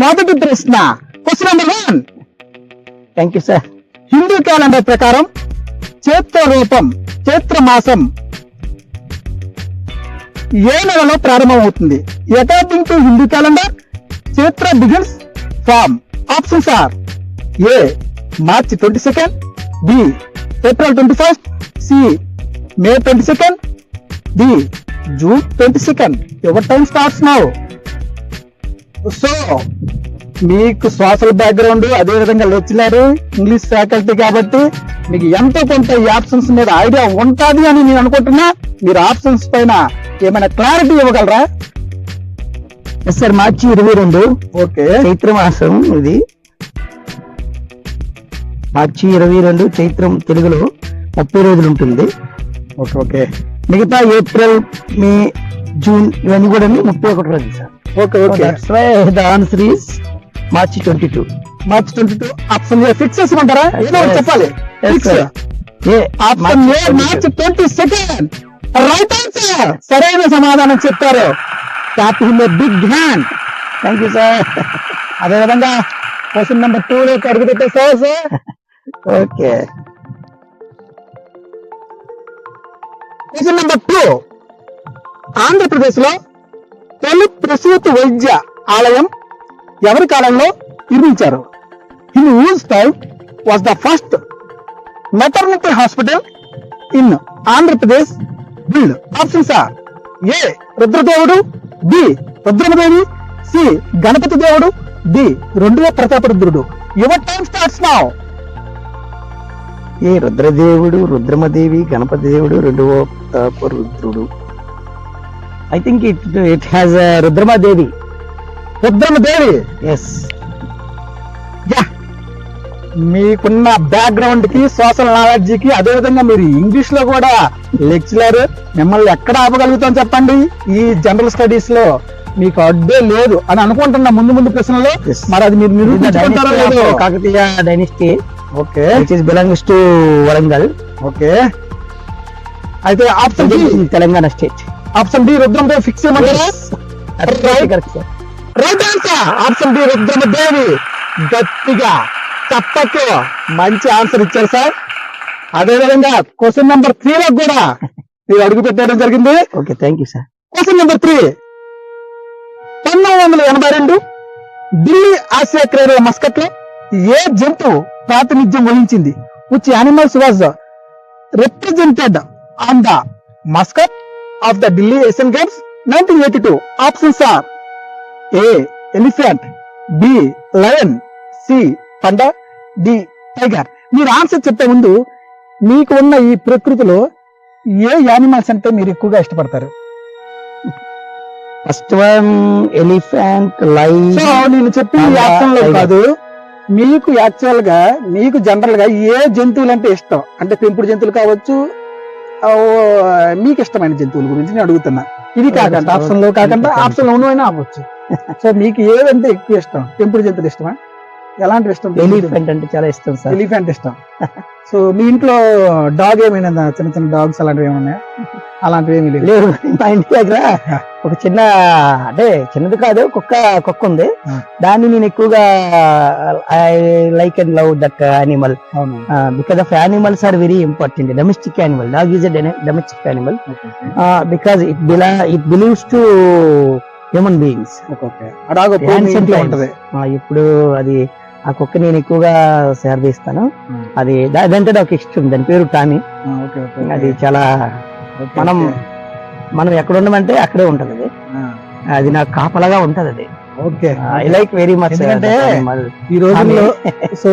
మొదటి ప్రశ్న question number one thank you sir Hindu calendar ప్రకారం చైత్ర రూపం చైత్ర మాసం ఏ నెలలో ప్రారంభమవుతుంది? According to Hindu calendar Chaitra begins from options are A March twenty second B April twenty first C May twenty second D June twenty second your time starts now so మీకు social background అదే విధంగా lecturer English faculty కాబట్టి మీకు ఎంతో కొంత ఈ options మీద idea ఉంటది అని నేను అనుకుంటున్నా. మీరు ఆప్షన్స్ పైన ఏమైనా క్లారిటీ ఇవ్వగలరా? ఎస్ సార్ మార్చి ఇరవై రెండు. ఓకే. చైత్ర మాసం ఇది. మార్చి ఇరవై రెండు చైత్రం తెలుగులో ముప్పై రోజులు ఉంటుంది. Okay okay. మిగతా ఏప్రిల్ మే జూన్ ఇవన్నీ కూడా ముప్పై ఒకటి రోజులు sir. Okay okay. The answer is March twenty two March twenty two option A fix చేసుకుంటారా? ఏదో చెప్పాలి. Option A March twenty second right answer సరైన సమాధానం చెప్పారు. Big hand thank you sir అదే విధంగా క్వశ్చన్ నెంబర్ టూ లోకి అడుగు పెట్టేసావు sir okay question number two ఆంధ్రప్రదేశ్లో తొలి ప్రసూతి వైద్య ఆలయం ఎవరి కాలంలో నిర్మించారు? In whose time was the first maternity hospital in Andhra Pradesh build. Options are A Rudradevudu B Rudramadevi C Ganapati Devudu D రెండవ Prataparudrudu your time starts now A Rudradevudu Rudramadevi Ganapati Devudu రెండవ Pratapa Rudrudu. I think it it has Rudramadevi Rudramadevi yes yeah. మీకున్న బ్యాక్గ్రౌండ్కి social నాలెడ్జ్కి అదే విధంగా మీరు ఇంగ్లీష్లో కూడా lecturer మిమ్మల్ని ఎక్కడ ఆపగలుగుతాం చెప్పండి? ఈ జనరల్ స్టడీస్లో మీకు అడ్డే లేదు అని అనుకుంటున్నా ముందు ముందు ప్రశ్నలో. మరి అది మీరు నిరూపించుకుంటారో లేదో? Kakatiya dynasty okay. Which is belongs to Warangal okay. అయితే option Telangana state option D రుద్రంతో fix right answer option B Rudramadevi. గట్టిగా తప్పకు మంచి ఆన్సర్ ఇచ్చారు సార్ అదే విధంగా క్వశ్చన్ నెంబర్ త్రీ లో కూడా మీరు అడుగు పెట్టడం జరిగింది. Okay thank you sir question number three పంతొమ్మిది వందల ఎనభై రెండు ఢిల్లీ ఆసియా క్రీడల మస్కట్లో ఏ జంతువు ప్రాతినిధ్యం వహించింది? Which animals was represented on the mascot of the Delhi Asian games nineteen eighty two options are A elephant B lion C panda D tiger మీరు answer చెప్పే ముందు మీకు ఉన్న ఈ ప్రకృతిలో ఏ యానిమల్స్ అంటే మీరు ఎక్కువగా ఇష్టపడతారు? First one elephant lion so నేను చెప్పి Panda, యాక్షన్లో tiger. కాదు. మీకు యాక్చువల్గా మీకు జనరల్గా ఏ జంతువులు అంటే ఇష్టం? అంటే పెంపుడు జంతువులు కావచ్చు మీకు ఇష్టమైన జంతువుల గురించి నేను అడుగుతున్నా. ఇది కాకుండా. ఆప్షన్లో కాకుండా. ఆప్షన్లో ఉన్నవైనా ఆపొచ్చు సో మీకు ఏదంటే ఎక్కువ ఇష్టం? పెంపుడు జంతువులు ఇష్టమా? ఎలాంటి ఇష్టం ఎలిఫెంట్ అంటే చాలా ఇష్టం సార్. ఎలిఫెంట్ ఇష్టం. సో మీ ఇంట్లో డాగ్ ఏమైనా? చిన్న చిన్న డాగ్స్ అలాంటివి ఏమన్నా అలాంటివి ఏమీ లేవు. లేదు మా ఇంటి దగ్గర ఒక చిన్న అంటే చిన్నది కాదు కుక్క కుక్క ఉంది. దాన్ని నేను ఎక్కువగా I like and love that animal because of animals are very important domestic animal dog is domestic animal because it belo it believes to human beings ఇప్పుడు అది ఆ కుక్క నేను ఎక్కువగా సేర్దిస్తాను. అది దాంతో నాకు ఇష్టం దాని పేరు టామీ అది చాలా మనం. మనం ఎక్కడ ఉండమంటే అక్కడే ఉంటది అది. అది నాకు కాపలాగా ఉంటది అది. Okay. I like very much ఎందుకంటే ఈ రోజుల్లో సో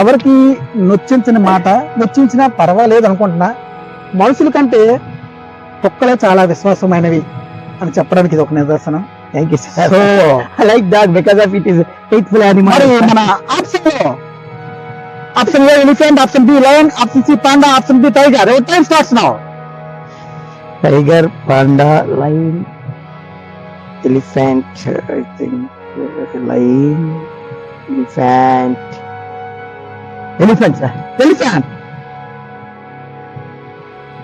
ఎవరికి నొచ్చించిన మాట నొచ్చించినా పర్వాలేదు అనుకుంటున్నా. మనుషుల కంటే కుక్కలే చాలా విశ్వాసమైనవి అని చెప్పడానికి ఇది ఒక నిదర్శనం. Thank you so sir I like that because of it is faithful మరి మన ఆప్షన్లో option A elephant option B lion option C panda option B tiger time starts now tiger panda lion elephant I think lion elephant. Elephant sir elephant.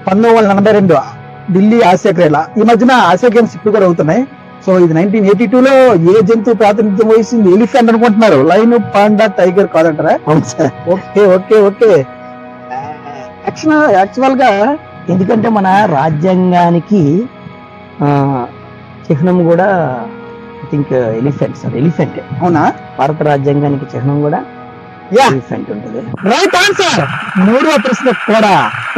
పంతొమ్మిది వందల ఎనభై రెండు Delhi Asia క్రీడల ఈ మధ్యన ఆసియా గేమ్స్ ఇప్పుడు కూడా అవుతున్నాయి. సో ఇది నైన్టీన్ ఎయిటీ టూ లో ఏ జంతువు ప్రాతినిధ్యం వహిస్తుంది? ఎలిఫెంట్ అనుకుంటున్నారు. లైన్ పాండా టైగర్ కాదంటారా? అవును sir. Okay okay okay. Actual యాక్చువల్గా ఎందుకంటే మన రాజ్యాంగానికి చిహ్నం కూడా I think elephant sir elephant అవునా? భారత రాజ్యాంగానికి చిహ్నం కూడా యా. ఎలిఫెంట్ ఉంటుంది. రైట్ ఆన్సర్ మూడవ ప్రశ్న కూడా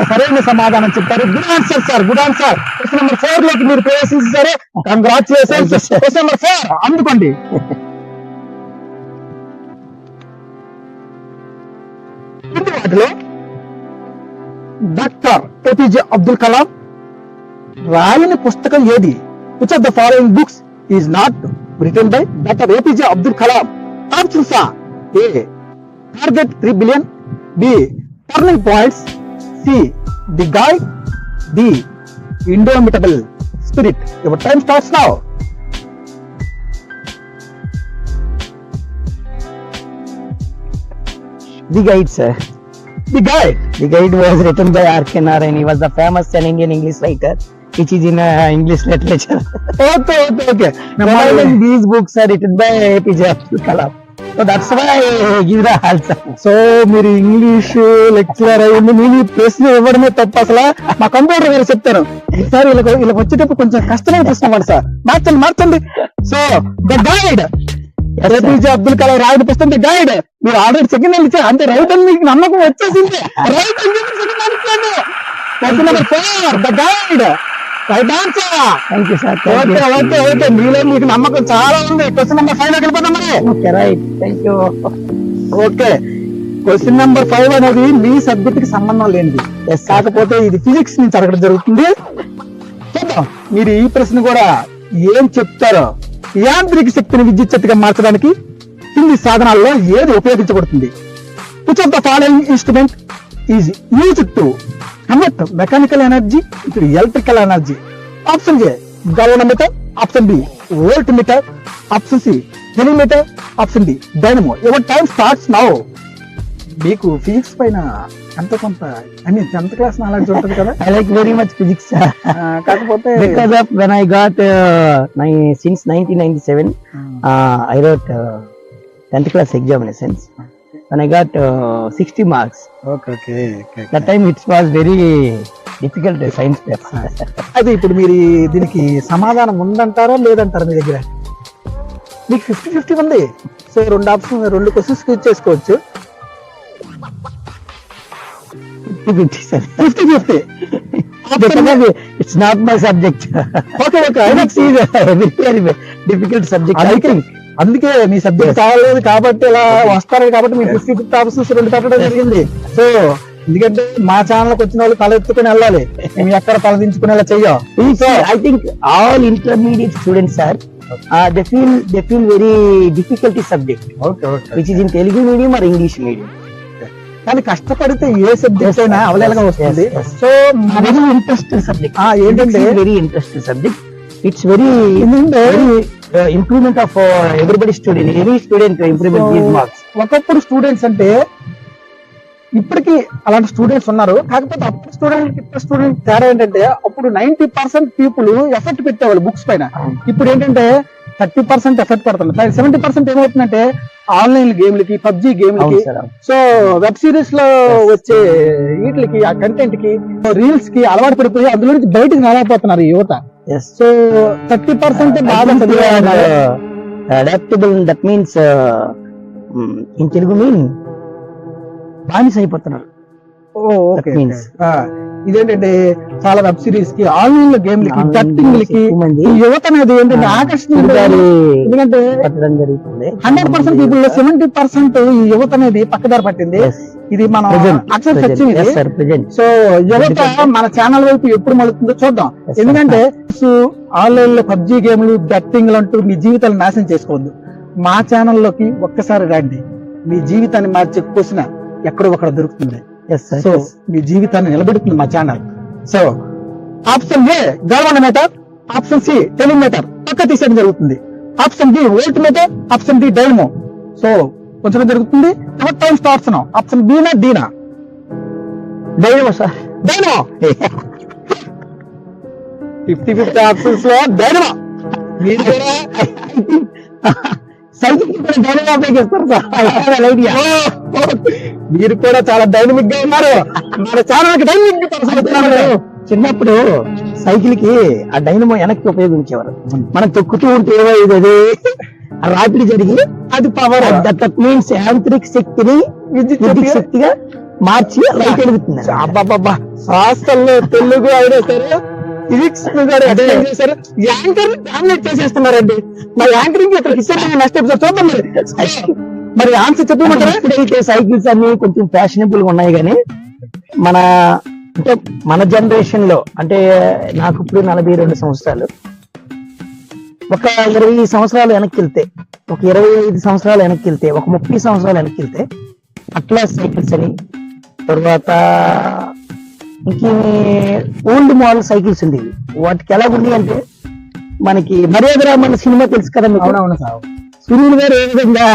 సరైన సమాధానం చెప్పారు. Good answer sir good answer question number ఫోర్లోకి మీరు ప్రవేశించారు కంగ్రాచులేషన్. క్వశ్చన్ నెంబర్ ఫోర్ అందుకోండి. వాటిలో డాక్టర్ ఏపీజే అబ్దుల్ కలాం రాయని పుస్తకం ఏది? Which of the following books is not return by doctor APJ Abdul Kalam options are A target three billion B turning points C the guy D indomitable spirit your time starts now the guide sir the guide the guide was return by RK Narayan he was the famous an indian english writer which is in uh, english literature okay okay okay Following these books are written by APJ Abdul Kalam. So that's why I give the answer. So మీరు English lecturer అయ్యింది నేను ప్రశ్న ఇవ్వడమే తప్ప అసలు మా computer గారు చెప్తారు ఈసారి వీళ్ళకి వీళ్ళకి వచ్చేటప్పుడు కొంచెం కష్టమే చూస్తున్నాడు సార్ మార్చండి మార్చండి so the guide. APJ Abdul Kalam రాయడం పుస్తకం ద గైడ్ మీరు ఆల్రెడీ సెకండ్ హ్యాండ్ ఇచ్చారు. అంటే రైట్ అని మీకు నమ్మకం వచ్చేసింది. రైట్ అని చెప్పి సెకండ్ హ్యాండ్ ఇచ్చాను question number four the guide right answer okay you. Okay okay మీలో మీకు నమ్మకం చాలా ఉంది. క్వశ్చన్ నెంబర్ ఫైవ్ వెళ్ళిపోతాం మరి? You. Okay question number five అనేది మీ సబ్జెక్ట్కి సంబంధం లేనిది. Sir. కాకపోతే ఇది ఫిజిక్స్ నుంచి అడగడం జరుగుతుంది. చూద్దాం. మీరు ఈ ప్రశ్న కూడా ఏం చెప్తారో. యాంత్రిక శక్తిని విద్యుత్ శక్తిగా మార్చడానికి కింది సాధనాల్లో ఏది ఉపయోగించబడుతుంది? Which of the following instrument is use to convert mechanical energy to electrical energy option A galvanometer option B voltmeter option C heliometer option D dynamo your time starts now మీకు ఫిజిక్స్ పైన ఎంత కొంత I mean tenth class knowledge ఉంటుంది కదా? I like very much physics కాకపోతే because of when I got my since nineteen ninety seven I wrote tenth class exam examinations when I got sixty marks okay okay that time it's was very difficult science paper అదే ఇప్పుడు మీరు దీనికి సమాధానం ఉందంటారా లేదంటారా మీ దగ్గర? మీకు ఫిఫ్టీ ఫిఫ్టీ ఉంది. సో రెండు ఆప్షన్ రెండు క్వశ్చన్స్ చేసుకోవచ్చు. Not my subject okay okay. Very difficult subject అందుకే మీ సబ్జెక్ట్ కావాలి కాబట్టి ఇలా కాబట్టి మీ రెండు పెట్టడం జరిగింది. సో ఎందుకంటే మా ఛానల్ వచ్చిన వాళ్ళు తలెత్తుకుని వెళ్ళాలి. మేము ఎక్కడ తలదించుకునేలా చెయ్యం. Sir I think all intermediate students sir feel they feel very difficulty subject okay which Telugu medium or English medium కానీ కష్టపడితే ఏ సబ్జెక్ట్ అయినా అవలేల వస్తుంది. సో వెరీ ఇంట్రెస్ట్ సబ్జెక్ట్ ఏంటంటే very interesting subject it's very improvement of everybody student any student improvement marks ఒకప్పుడు students అంటే ఇప్పటికి అలాంటి స్టూడెంట్స్ ఉన్నారు. కాకపోతే అప్పుడు స్టూడెంట్ ఇప్పుడు స్టూడెంట్ తేడా ఏంటంటే అప్పుడు నైన్టీ పర్సెంట్ పీపుల్ ఎఫెక్ట్ పెట్టేవాళ్ళు బుక్స్ పైన. ఇప్పుడు ఏంటంటే థర్టీ పర్సెంట్ ఎఫెక్ట్ పడుతుంది సెవెంటీ పర్సెంట్ ఏమవుతుందంటే ఆన్లైన్ గేమ్లకి పబ్జి గేమ్లకి. సో వెబ్ సిరీస్లో వచ్చే వీటికి ఆ కంటెంట్కి రీల్స్కి అలవాటు పడిపోయి అందులో నుంచి బయటకు రాలేకపోతున్నారు యువత. సో థర్టీ పర్సెంట్ I బాగా think they చదివే are ఉన్నారు. adaptable. That means uh, mm, in Telugu mean బానిస అయిపోతున్నారు ఓ, ఓకే, ఇదేంటంటే చాలా వెబ్ సిరీస్కి ఆన్లైన్ Online టట్టింగ్ లకి ఈ యువత అనేది ఏంటంటే ఆ, ఆకర్షణ తిరగాలి ఎందుకంటే హండ్రెడ్ పర్సెంట్లో సెవెంటీ పర్సెంట్ ఈ యువత అనేది పక్కదారి పట్టింది. ఇది మనం. సో యువత మన ఛానల్ వైపు ఎప్పుడు మలుతుందో చూద్దాం. ఎందుకంటే ఆన్లైన్లో పబ్జి గేమ్లు బెట్టింగ్లు అంటూ మీ జీవితాలు నాశనం చేసుకోవద్దు. మా ఛానల్లోకి ఒక్కసారి రండి. మీ జీవితాన్ని మార్చే క్వశ్చన్ ఎక్కడో ఒకడ దొరుకుతుంది. సో. మీ జీవితాన్ని నిలబెడుతుంది మా channel so option A government meter option C telemeter పక్క తీసేయడం జరుగుతుంది. Option B volt meter option D dynamo so కొంచెం జరుగుతుంది. టైం స్టార్ట్స్ ఆప్షన్ బీనా డీనా ధైర్యం సార్ డైనమో ఫిఫ్టీ ఫిఫ్టీ ఆప్షన్స్లో డైనమో మీరు కూడా? మీరు కూడా చాలా డైనమిక్గా ఉన్నారు. మన చాలా డైనమిక్ చిన్నప్పుడు సైకిల్కి ఆ డైనమో వెనక్కి ఉపయోగించేవారు. మనం తొక్కుతూ ఉంటే ఇది అది. రాపిడి జరిగి అది పవర్ దట్ మీన్స్ యాంత్రిక శక్తిని విద్యుత్ శక్తిగా మార్చి లైట్ వెలుగుతుంది అబ్బాబ్బా హాస్టల్లో తెలుగు అయినా సరే ఫిజిక్స్ ఎక్స్ప్లెయిన్ చేశారు. యాంకర్ డామినేట్ చేసేస్తున్నారండి మా యాంకరింగ్ ఇక్కడ ఇస్తారు నెక్స్ట్ ఎపిసోడ్ చూద్దాం మరి. మరి ఆన్సర్ చెప్పమంటారా? ఇప్పుడైతే సైకిల్స్ అన్ని కొంచెం ఫ్యాషనబుల్గా ఉన్నాయి కానీ మన అంటే మన జనరేషన్లో అంటే నాకు ఇప్పుడు నలభై రెండు సంవత్సరాలు. ఒక ఇరవై సంవత్సరాలు వెనక్కి వెళ్తే ఒక ఇరవై ఐదు సంవత్సరాలు వెనక్కి వెళ్తే ఒక ముప్పై సంవత్సరాలు వెనక్కి వెళ్తే అట్లా సైకిల్స్ అని తర్వాత ఇంకేమి ఓల్డ్ మోడల్ సైకిల్స్ ఉండేవి వాటికి ఎలా ఉంది అంటే మనకి మర్యాద రామన్న సినిమా తెలుసు కదా మీకు? అవునవును సార్. సునీల్ గారు ఏ విధంగా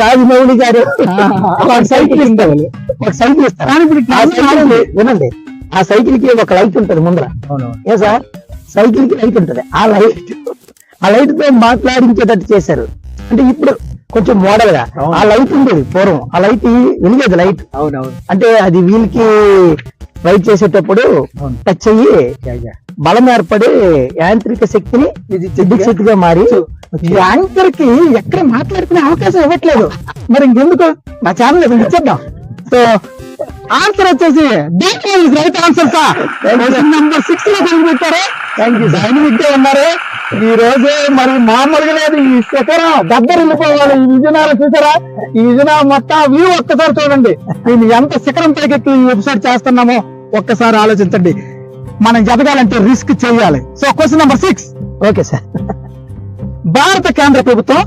రాజమౌళి గారు సైకిల్ ఇస్తారు. ఒక సైకిల్ ఇస్తారు. వినండి. ఆ సైకిల్కి ఒక లైట్ ఉంటది ముందర. ఏ సార్? సైకిల్కి లైట్ ఉంటది. ఆ లైట్ ఆ లైట్తో మాట్లాడించేటట్టు చేశారు. అంటే ఇప్పుడు కొంచెం మోడల్గా. ఆ లైట్ ఉండేది పూర్వం. ఆ లైట్ వెలిగేది లైట్. అవునవును. అంటే అది వీల్ రైట్ చేసేటప్పుడు. టచ్ అయ్యి బలం ఏర్పడి యాంత్రిక శక్తిని శక్తిగా మారి యాంకర్కి ఎక్కడ మాట్లాడుకునే అవకాశం ఇవ్వట్లేదు. మరి ఇంకెందుకు? మా ఛానల్ ఇచ్చేద్దాం. సో ఆన్సర్ వచ్చేసి రైట్ ఆన్సర్ సార్. నంబర్ సిక్స్లో కనిపెట్టారు. డైనమిక్గా ఉన్నారు. ఈ రోజు మరి మామూలుగా లేదు ఈ శిఖరం దద్దరు వెళ్ళిపోవాలి ఈ విజయనాలు చూసారా? ఈ విజయనాలు మొత్తం వ్యూ ఒక్కసారి చూడండి. దీన్ని ఎంత శిఖరం పైకెక్కి ఈ ఎపిసోడ్ చేస్తున్నామో. ఒక్కసారి ఆలోచించండి. మనం ఎదగాలంటే రిస్క్ చేయాలి. So question number six. Okay sir. భారత కేంద్ర ప్రభుత్వం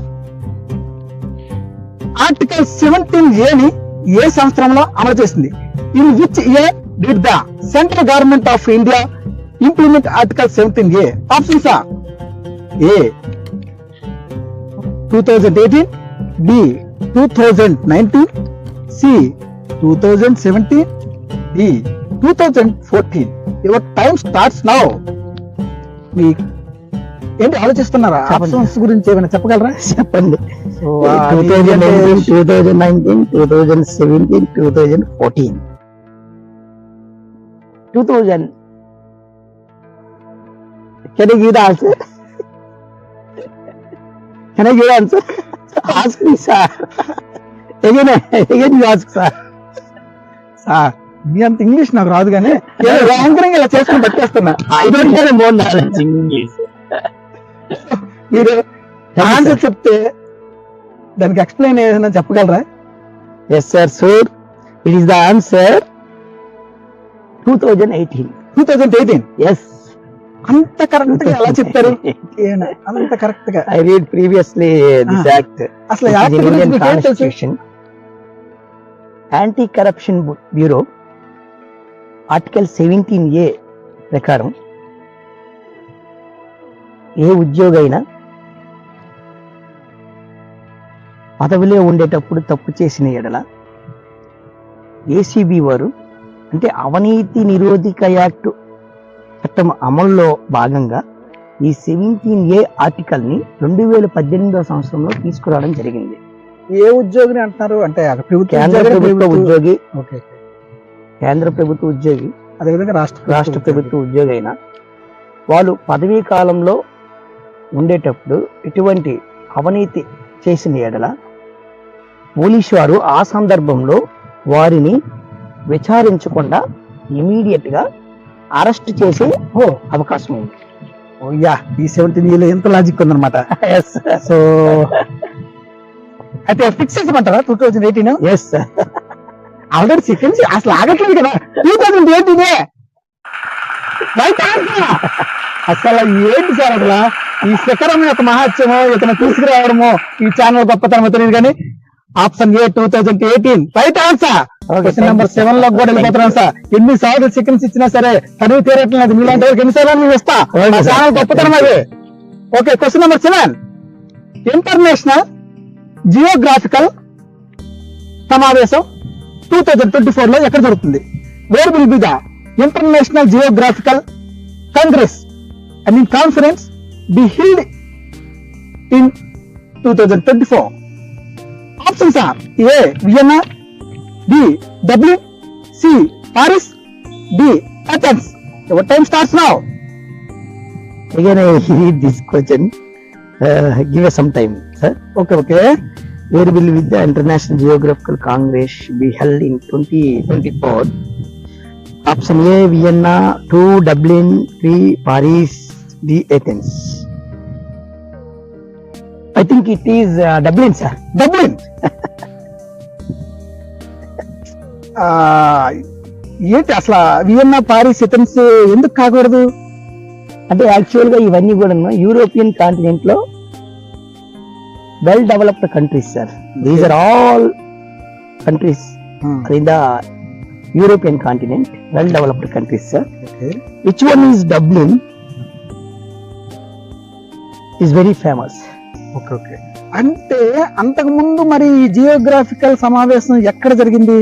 ఆర్టికల్ సెవెంటీన్ ఏని ఏ సంవత్సరంలో అమలు చేసింది? In which year did the central government of India implement article seventeen A options are A two thousand eighteen B two thousand nineteen C two thousand seventeen D two thousand fourteen your time starts now మీ ఏంటి ఆలోచిస్తున్నారా. Options గురించి ఏమైనా చెప్పగలరా? చెప్పండి. Two thousand ఏంటంటే- two thousand nineteen two thousand seventeen two thousand fourteen two thousand can give the answer can give answer ask me sir again again you ask sir sir మీ అంత English నాకు రాదు కానీ anchoring ఇలా చేసుకుని పట్టేస్తున్నా English. మీరు answer చెప్తే దానికి explain ఏదైనా చెప్పగలరా? Yes sir sure it is the answer two thousand eighteen two thousand eighteen yes అంత కరెక్ట్గా ఎలా చెప్తారు అంత కరెక్ట్గా. Read previously this Ah. act. అసలు యాక్ట్ in గురించి Indian ఆర్టికల్ సెవెంటీన్ ఏ ప్రకారం ఏ ఉద్యోగి అయినా పదవిలో ఉండేటప్పుడు తప్పు చేసిన ఎడల ఏసీబీ వారు అంటే అవినీతి నిరోధక యాక్ట్ చట్టం అమల్లో భాగంగా ఈ సెవెంటీన్ ఏ ఆర్టికల్ని రెండు వేల పద్దెనిమిదవ సంవత్సరంలో తీసుకురావడం జరిగింది. ఏ ఉద్యోగిని అంటున్నారు? అంటే ప్రభుత్వ- ఉద్యోగి ఓకే. కేంద్ర ప్రభుత్వ ఉద్యోగి అదేవిధంగా రాష్ట్ర రాష్ట్ర ప్రభుత్వ ఉద్యోగి అయినా వాళ్ళు పదవీ కాలంలో ఉండేటప్పుడు ఎటువంటి అవినీతి చేసిన ఎడల పోలీసు వారు ఆ సందర్భంలో వారిని విచారించకుండా ఇమీడియట్గా అరెస్ట్ చేసే ఓ అవకాశం ఉంది. యా ఈ సెవెంటీన్లో ఎంత లాజిక్ ఉందన్నమాట. సో అయితే ఫిక్స్ చేయమంటారా two thousand eighteen yes already seconds అసలు ఆగట్లేదు కదా. టూ థౌజండ్ ఎయిటీన్ అసలు ఏంటి సార్ అసలు? ఈ శిఖరం యొక్క మహత్యమో ఇతను తీసుకురావడమో ఈ ఛానల్ గొప్పతనం తెలియదు కానీ option A two thousand eighteen right answer question number సెవెన్లో కూడా వెళ్ళిపోతున్నాం సార్. ఎన్ని సార్లు చికెన్స్ ఇచ్చినా సరే తనివి తీరట్లేదు మీలాంటి వాళ్ళకి ఎన్ని సార్లు మేము ఇస్తా. ఛానల్ గొప్పతనం అది. Okay question number seven international geographical సమావేశం టూ థౌజండ్ ట్వంటీ ఫోర్లో ఎక్కడ జరుగుతుంది where will be the international geographical congress I mean conference be held in 2024? Options are A. Vienna, B. Dublin, C. Paris, D. Athens. Your time starts now. Again, I read this question. Uh, give us some time, sir. Okay, okay. Erbil with the international geographical congress be held in twenty twenty four option A Vienna two Dublin three Paris D Athens I think it is Dublin sir Dublin ఏంటి అసలు Vienna Paris Athens ఎందుకు కాకూడదు? అంటే యాక్చువల్గా ఇవన్నీ కూడా European కాంటినెంట్లో well developed countries sir these are all countries in the European continent well developed countries sir which one is Dublin is very famous okay okay అంటే అంతకు ముందు మరి ఈ జియోగ్రాఫికల్ సమావేశం ఎక్కడ జరిగింది?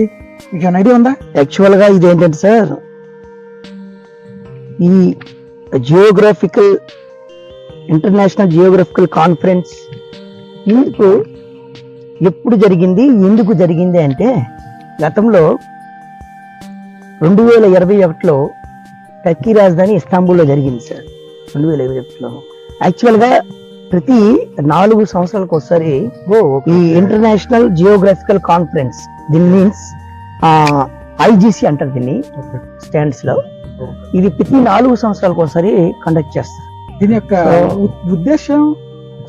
మీకు ఐడియా ఉందా? యాక్చువల్గా ఇదేంటంటే సార్ ఈ జియోగ్రఫికల్ ఇంటర్నేషనల్ జియోగ్రఫికల్ కాన్ఫరెన్స్ మీకు ఎప్పుడు జరిగింది ఎందుకు జరిగింది అంటే గతంలో రెండు వేల ఇరవై ఒకటిలో టర్కీ రాజధాని ఇస్తాంబుల్లో జరిగింది సార్. రెండు వేల ఇరవై ఒకటిలో. యాక్చువల్గా ప్రతి నాలుగు సంవత్సరాలకు ఒకసారి ఈ ఇంటర్నేషనల్ జియోగ్రఫికల్ కాన్ఫరెన్స్ దీని మీన్స్ ఐజీసీ అంటారు దీన్ని స్టాండ్స్లో ఇది ప్రతి నాలుగు సంవత్సరాలకు ఒకసారి కండక్ట్ చేస్తారు. దీని యొక్క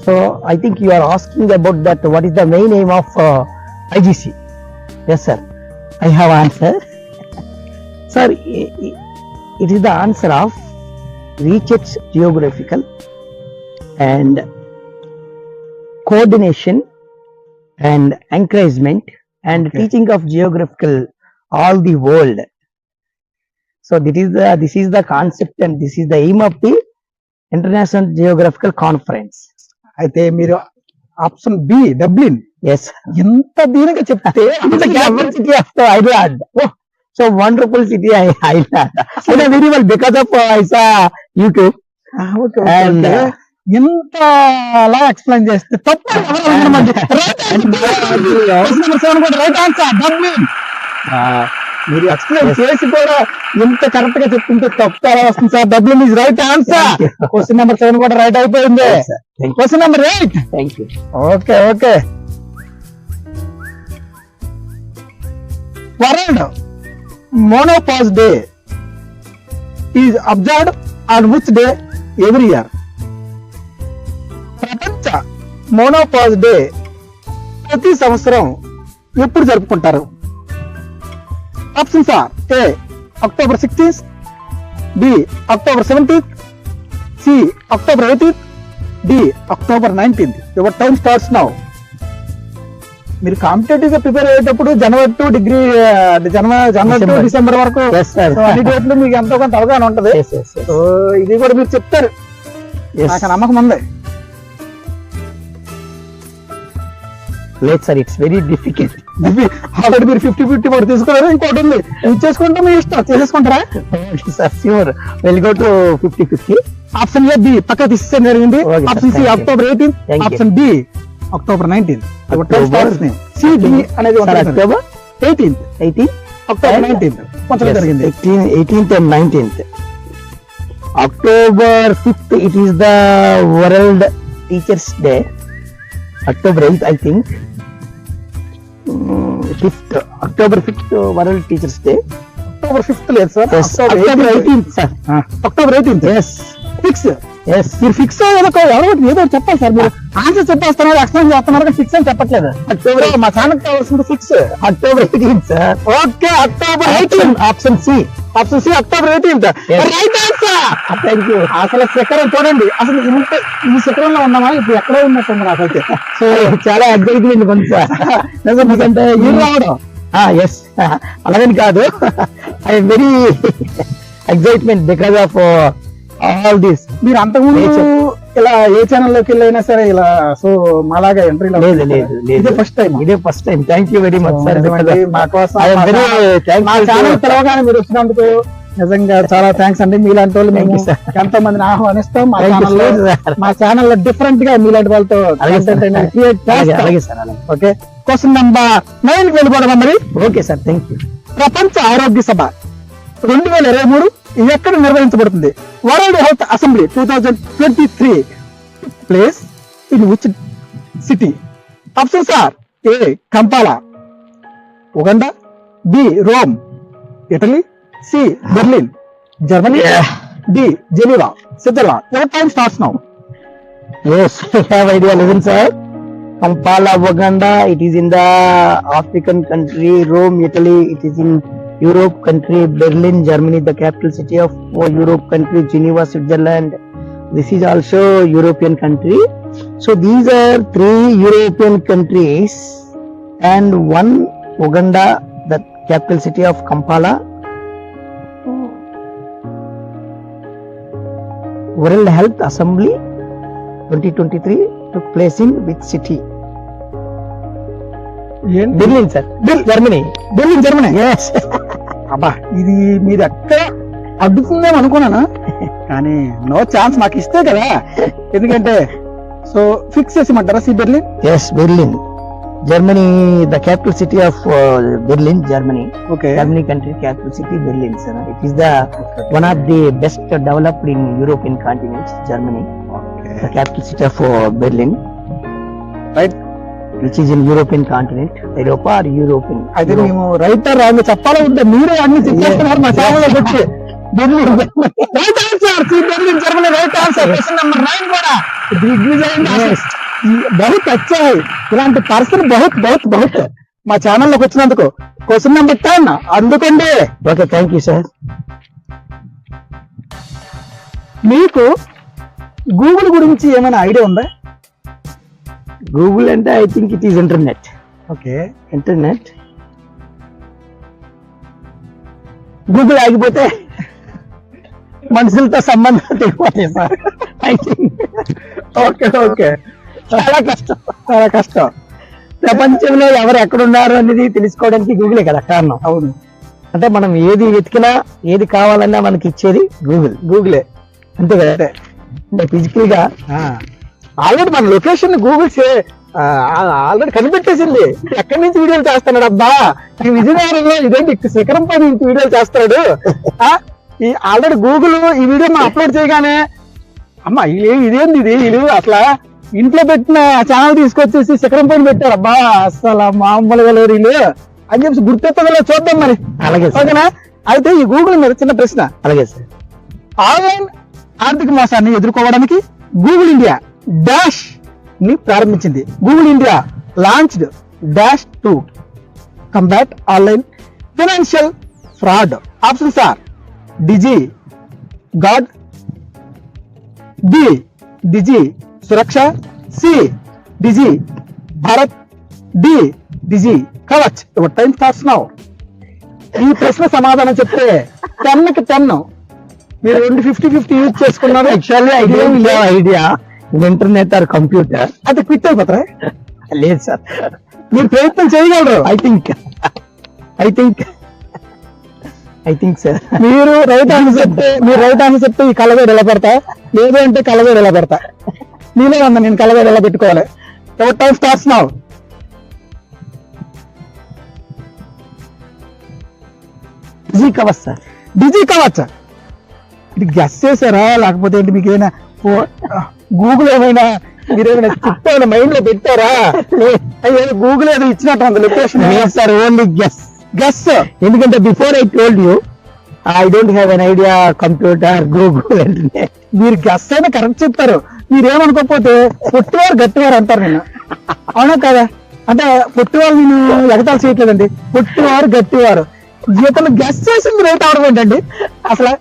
So I think you are asking about that. What is the main aim of uh, IGC? Yes, sir. I have answer. sir, it is the answer of research geographical and coordination and encouragement and okay. teaching of geographical all the world. So this is the this is the concept and this is the aim of the International Geographical Conference. అయితే మీరు option B Dublin. Yes ఇంత దీనికి చెప్తే so wonderful city Ireland very because of ice YouTube and ఇంత అలా explain చేస్తే తప్పు మీరు ఎక్స్ప్లెయిన్. చేసి కూడా ఇంత కరెక్ట్గా చెప్తుంటే తప్పు వస్తుంది sir Dublin is right answer. Question number seven కూడా రైట్ అయిపోయింది. Question number eight you. Okay okay world menopause day is observed on which day every year ప్రపంచ మోనోపాజ్ డే ప్రతి సంవత్సరం ఎప్పుడు జరుపుకుంటారు options are A October sixteenth B October seventeenth C October eighteenth D October nineteenth your time starts now మీరు కాంపిటేటివ్గా prepare అయ్యేటప్పుడు జనవరి to degree January January to. December వరకు అన్ని డేట్లు మీకు ఎంతో కొంత అవగాహన ఉంటది. ఇది కూడా మీరు చెప్తారు. నాకు నమ్మకం ఉంది. Let's sir, it's very difficult. Already మీరు ఫిఫ్టీ ఫిఫ్టీ కూడా తీసుకున్నారు ఇంకోటి ఉంది ఇచ్చేసుకుంటే మీ ఇష్టం చేసేసుకుంటారా Okay, sir, sure. We'll go to 50-50. Option A B పక్క తీసేయడం జరిగింది. Option C. October eighteen. Option B October nineteen. C D అనేది Sir, October eighteenth 18th. October And- nineteenth కొంచెం జరిగింది 18, 18th and 19th. October 5th, it is the World Teachers Day. October 8th, I think. 5th, October 5th, uh, World Teachers Day. October fifth లేదు sir October 18th, sir. October eighteenth Yes, fix yes. మీరు fix అవ్వదు ఎవరో ఏదో చెప్పాలి sir మీరు answer చెప్పేస్తున్నారు explain చేస్తున్నారు కానీ ఫిక్స్ అని చెప్పట్లేదు సో మా ఛానల్ కావాల్సింది fix October 18th, sir. Okay October eighteen. Option C October eighteenth Yes. Right answer? Thank you. అసలు శిఖరం చూడండి. అసలు ఇంత ఈ శిఖరంలో ఉన్నామా? ఇప్పుడు ఎక్కడో ఉన్నట్టుంది నాకైతే. సో చాలా ఎగ్జైట్మెంట్ ఉంది సార్. ఎందుకంటే ఈ రావడం. ఎస్ అలాగని కాదు. I very excitement because of all this మీరు అంతకుముందు ఇలా ఏ ఛానల్లోకి వెళ్ళైనా సరే ఇలా సో మాలాగా ఎంట్రీ లేదు లేదు ఇదే ఫస్ట్ టైం ఇదే first time thank you very much sir మా కోసం మా ఛానల్- ఛానల్ పిలవగానే మీరు వచ్చినందుకు నిజంగా చాలా థ్యాంక్స్ అండి. మీలాంటి వాళ్ళు మేము you, sir. ఎంతో మందిని ఆహ్వానిస్తాం. మా ఛానల్లో. మా ఛానల్లో డిఫరెంట్గా మీలాంటి వాళ్ళతో ఓకే క్వశ్చన్ నెంబర్ నైన్ వెళ్ళిపోవడం మరి? ఓకే సార్ థ్యాంక్ యూ ప్రపంచ ఆరోగ్య సభ రెండు వేల ఇరవై మూడు ఎక్కడ నిర్వహించబడుతుంది? World health assembly two thousand twenty three place in which city options are A Kampala Uganda B Rome Italy C Berlin Germany D Geneva Switzerland your time starts now Yes, I have idea. Listen, sir. Kampala, Uganda. It is in the African country. Rome, Italy. It is in Europe country, Berlin, Germany, the capital city of Europe country, Geneva, Switzerland. This is also European country. So these are three European countries and one Uganda, the capital city of Kampala. World Health Assembly 2023 took place in which city? Berlin, sir. Berlin, Germany. Berlin, Germany. Yes. అబ్బా ఇది మీరు ఎక్కడ అడ్డుతుందేమో అనుకున్నాను? కానీ no chance మాకు ఇస్తే కదా. ఎందుకంటే so fix చేసేమంటారా C Berlin? Yes Berlin. Germany the capital city of Berlin Germany okay Germany country capital city Berlin sir it is the one of the best developed in European continent Germany the capital city of Berlin right which is in European continent, Europa or European. అయితే. మేము writer wrong చెప్పాలి ఉంటే మీరే అన్ని చెప్పేస్తున్నారు మా channel వచ్చి right answer C Berlin Germany right answer question number కూడా దిగ్విజయం. బహుత్ అచ్చా. ఇలాంటి పర్సన్ బహుత్ బహుత్ బహుత్ మా ఛానల్లోకి వచ్చినందుకు క్వశ్చన్ నెంబర్ టెన్ అందుకండి Okay, thank you, sir. మీకు గూగుల్ గురించి ఏమైనా ఐడియా ఉందా Google and I think it is internet. Okay internet Google ఆగిపోతే మనుషులతో సంబంధం తెగిపోతాయి sir. I think okay okay చాలా కష్టం. చాలా కష్టం. ప్రపంచంలో ఎవరు ఎక్కడున్నారు అనేది తెలుసుకోవడానికి గూగులే కదా కారణం. అవును. అంటే మనం ఏది వెతికినా ఏది కావాలన్నా మనకి ఇచ్చేది గూగుల్ గూగులే అంతే కదా? అంటే ఫిజికల్గా ఆల్రెడీ మన లొకేషన్ గూగుల్ ఆల్రెడీ కనిపెట్టేసింది. ఎక్కడి నుంచి వీడియోలు చేస్తున్నాడు? అబ్బా ఈ విజయనగరంలో ఇదేంటి శిఖరం పై నుంచి వీడియోలు చేస్తాడు ఆ, ఈ ఆల్రెడీ గూగుల్ ఈ వీడియో మనం అప్లోడ్ చేయగానే అమ్మా ఇది- ఇదేంది ఇది? వీళ్ళు అసలు ఇంట్లో పెట్టిన ఛానల్ తీసుకొచ్చేసి శిఖరం పైన పెట్టారు అబ్బా అసలు మామూలుగా లేరు వీళ్ళు అని చెప్పి గుర్తెత్తగల చూద్దాం మరి. అలాగే ఓకేనా? అయితే ఈ గూగుల్ మీద చిన్న ప్రశ్న. అలాగే సార్. ఆన్లైన్ ఆర్థిక మోసాన్ని ఎదుర్కోవడానికి గూగుల్ ఇండియా డాష్ని ప్రారంభించింది. Google India launched dash to combat online financial fraud options are digi god B digi Suraksha C digi Bharat D digi Kavach your time starts now ఈ ప్రశ్న సమాధానం చెప్తే టెన్కి టెన్ మీరు రెండు ఫిఫ్టీ ఫిఫ్టీ యూజ్ చేసుకున్నారు. Idea in internet or computer అది quit అయిపోతారా? లేదు సార్. మీరు ప్రయత్నం చేయగలరు I think I think I think sir మీరు రైట్ ఆన్సర్ చెప్తే మీరు రైట్ ఆన్సర్ చెప్తే ఈ కలవేడు ఎలా పెడతా? లేదు అంటే కలవేడు ఎలా పెడతా? నేనే ఉందా నేను కలవేడు ఎలా పెట్టుకోవాలి? ఎవరి time starts now digi cover sir digi కావచ్చా ఇది గెస్ చేశారా? లేకపోతే ఏంటి మీకు ఏమైనా గూగుల్ ఏమైనా మీరు ఏమైనా చిప్ ఏమైనా మైండ్లో పెట్టారా? అయ్యో గూగుల్ ఏదో ఇచ్చినట్టు ఉంది location sir only guess guess ఎందుకంటే before I told you I don't have an idea computer Google internet మీరు గెస్ అయినా కరెక్ట్ చెప్తారు. మీరు ఏమనుకోకపోతే పొట్టివారు గట్టివారు అంటారు నేను అవునా కదా? అంటే పొట్టివారు నేను ఎగతాలు చేయట్లేదండి. పొట్టివారు గట్టివారు. ఇతను గెస్ చేసింది రేట్ అవడం ఏంటండి? అసలు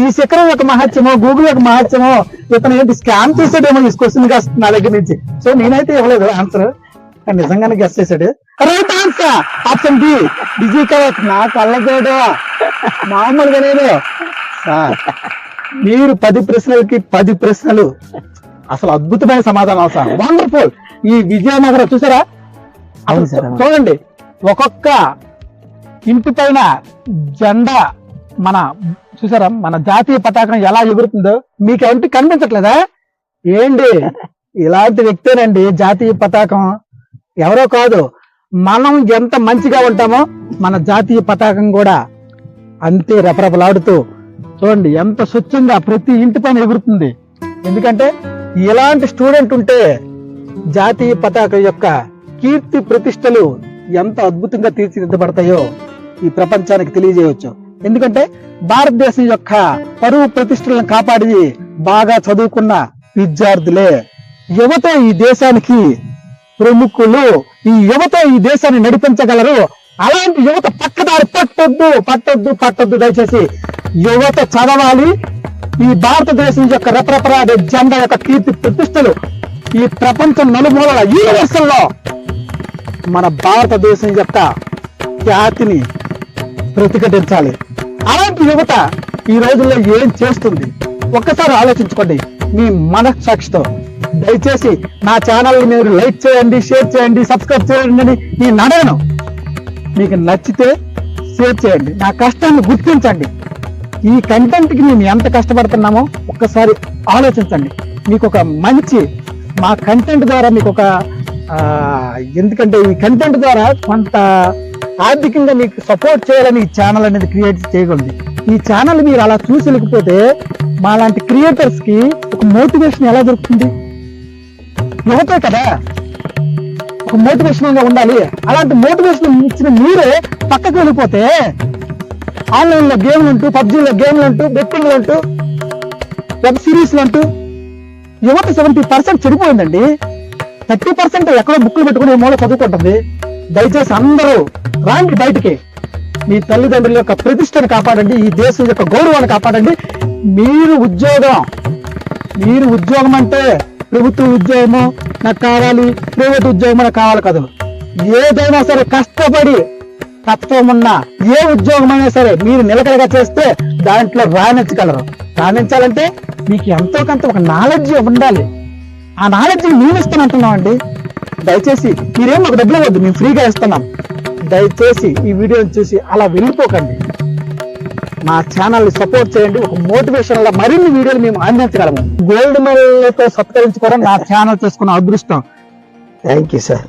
ఈ శిఖరం యొక్క మహత్యమో గూగుల్ యొక్క మహత్యమో ఇతను ఏంటి స్కామ్ చేసాడేమో తీసుకొస్తుంది కాస్త నా దగ్గర నుంచి. సో నేనైతే ఇవ్వలేదు ఆన్సర్ కానీ నిజంగానే గెస్ చేశాడు. Right answer option B digi Kavach నా కళ్ళతోడు మామూలుగా నేను సార్ మీరు పది ప్రశ్నలకి పది ప్రశ్నలు. అసలు అద్భుతమైన సమాధానం సార్ వండర్ఫుల్ ఈ విజయనగరం చూసారా? అవును సార్. చూడండి. ఒక్కొక్క ఇంటి పైన జెండా మన చూసారా? మన జాతీయ పతాకం ఎలా ఎగురుతుందో మీకు ఏంటి కనిపించట్లేదా? ఏంటి? ఇలాంటి వ్యక్తేనండి. జాతీయ పతాకం ఎవరో కాదు మనం ఎంత మంచిగా ఉంటామో మన జాతీయ పతాకం కూడా అంతే రెపరెపలాడుతూ చూడండి ఎంత స్వచ్ఛంగా ప్రతి ఇంటి పైన ఎగురుతుంది. ఎందుకంటే ఇలాంటి స్టూడెంట్ ఉంటే జాతీయ పతాకం యొక్క కీర్తి ప్రతిష్టలు ఎంత అద్భుతంగా తీర్చిదిద్దబడతాయో ఈ ప్రపంచానికి తెలియజేయవచ్చు. ఎందుకంటే భారతదేశం యొక్క పరువు ప్రతిష్టలను కాపాడి బాగా చదువుకున్న విద్యార్థులే. యువత ఈ దేశానికి ప్రముఖులు. ఈ యువత ఈ దేశాన్ని నడిపించగలరు. అలాంటి యువత పక్కదారి పట్టొద్దు పట్టొద్దు పట్టొద్దు దయచేసి యువత చదవాలి. ఈ భారతదేశం యొక్క రెపరెపరాడే జెండా యొక్క కీర్తి ప్రతిష్టలు ఈ ప్రపంచం నలుమూలల యూనివర్సల్లో మన భారతదేశం యొక్క ఖ్యాతిని ప్రతిఘటించాలి. అలాంటి యువత ఈ రోజుల్లో ఏం చేస్తుంది? ఒక్కసారి ఆలోచించుకోండి. మీ మనస్సాక్షితో దయచేసి నా ఛానల్ మీరు లైక్ చేయండి షేర్ చేయండి సబ్స్క్రైబ్ చేయండి అని నేను అడగను మీకు నచ్చితే షేర్ చేయండి. నా కష్టాన్ని గుర్తించండి. ఈ కంటెంట్కి మేము ఎంత కష్టపడుతున్నామో ఒక్కసారి ఆలోచించండి. మీకు ఒక మంచి మా కంటెంట్ ద్వారా మీకు ఒక ఎందుకంటే ఈ కంటెంట్ ద్వారా కొంత ఆర్థికంగా మీకు సపోర్ట్ చేయాలని ఈ ఛానల్ అనేది క్రియేట్ చేయగలదు. ఈ ఛానల్ మీరు అలా చూసి వెళ్ళిపోతే మా లాంటి క్రియేటర్స్కి ఒక మోటివేషన్ ఎలా దొరుకుతుంది? యువతే కదా? ఒక మోటివేషన్ ఉండాలి. అలాంటి మోటివేషన్ ఇచ్చిన మీరే పక్కకు వెళ్ళిపోతే ఆన్లైన్లో గేమ్లు అంటూ పబ్జీలో గేమ్లు అంటూ బెట్టింగ్లు అంటూ వెబ్ సిరీస్లు అంటూ యువత సెవెంటీ పర్సెంట్ చెడిపోయిందండి? థర్టీ పర్సెంట్ ఎక్కడో బుక్లు పెట్టుకుని మూల చదువుకుంటుంది. దయచేసి అందరూ రాండి బయటికి. మీ తల్లిదండ్రుల యొక్క ప్రతిష్టను కాపాడండి ఈ దేశం యొక్క గౌరవాన్ని కాపాడండి. మీరు ఉద్యోగం. మీరు ఉద్యోగం అంటే ప్రభుత్వ ఉద్యోగము నాకు కావాలి ప్రైవేట్ ఉద్యోగం నాకు కావాలి కదా. ఏదైనా సరే కష్టపడి తత్వం ఉన్న ఏ ఉద్యోగం అయినా సరే మీరు నిలకడగా చేస్తే దాంట్లో రాణించగలరు. రాణించాలంటే మీకు ఎంతో కొంత ఒక నాలెడ్జ్ ఉండాలి. ఆ నాలెడ్జ్ మేము ఇస్తానంటున్నాం అండి దయచేసి మీరేం మాకు డబ్బులు ఇవ్వద్దు మేము ఫ్రీగా ఇస్తున్నాం. దయచేసి ఈ వీడియోని చూసి అలా వెళ్ళిపోకండి. మా ఛానల్ని సపోర్ట్ చేయండి. ఒక మోటివేషన్ లా మరిన్ని వీడియోలు మేము అందించగలము. గోల్డ్ మెడల్తో సత్కరించుకోవడం నా ఛానల్ చేసుకున్న అదృష్టం. Thank you sir